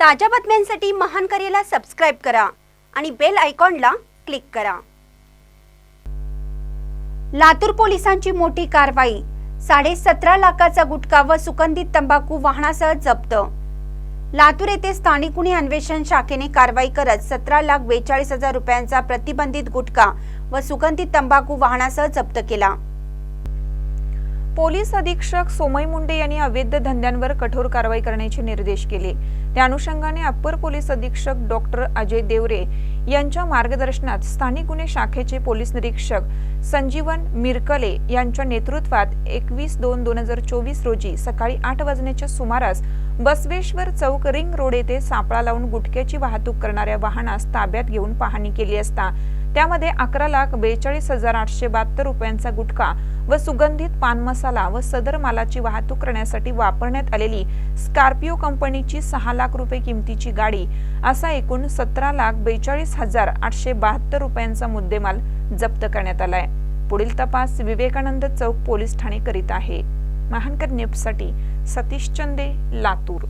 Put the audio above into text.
ताज्या बातम्यांसाठी महान करेला सबस्क्राईब करा आणि बेल आयकॉनला क्लिक करा. लातूर पोलिसांची मोठी कारवाई. साडे सतरा लाखाचा गुटखा व सुगंधित तंबाखू वाहनासह जप्त. लातूर येथे स्थानिक गुन्हे अन्वेषण शाखेने कारवाई करत सतरा लाख बेचाळीस हजार रुपयांचा प्रतिबंधित गुटखा व सुगंधित तंबाखू वाहनासह जप्त केला. पोलीस अधीक्षक सोमय मुंडे यांनी अवैध धंद्यांवर कठोर कारवाई करण्याचे निर्देश केले. त्या अनुषंगाने अप्पर पोलीस अधीक्षक डॉक्टर अजय देवरे यांच्या मार्गदर्शनात स्थानिक गुन्हे शाखेचे पोलीस निरीक्षक संजीवन मिरकले यांच्या नेतृत्वात एकवीस दोन दोन हजार चोवीस रोजी सकाळी आठ वाजण्याच्या सुमारास बसवेश्वर चौक रिंग रोड येथे सापळा लावून गुटख्याची वाहतूक करणाऱ्या वाहनास ताब्यात घेऊन पाहणी केली असता त्यामध्ये अकरा लाख बेचाळीस हजार आठशे बहात्तर रुपयांचा गुटखा व सुगंधित पान मसाला व सदर मालाची वाहतूक करण्यासाठी वापरण्यात आलेली स्कॉर्पिओ कंपनीची सहा लाख रुपये किमतीची गाडी असा एकूण सतरा लाख बेचाळीस हजार आठशे बहात्तर रुपयांचा मुद्देमाल जप्त करण्यात आलाय. पुढील तपास विवेकानंद चौक पोलीस ठाणे करीत आहे. महानकर न्यूजसाठी सतीश चंदे लातूर.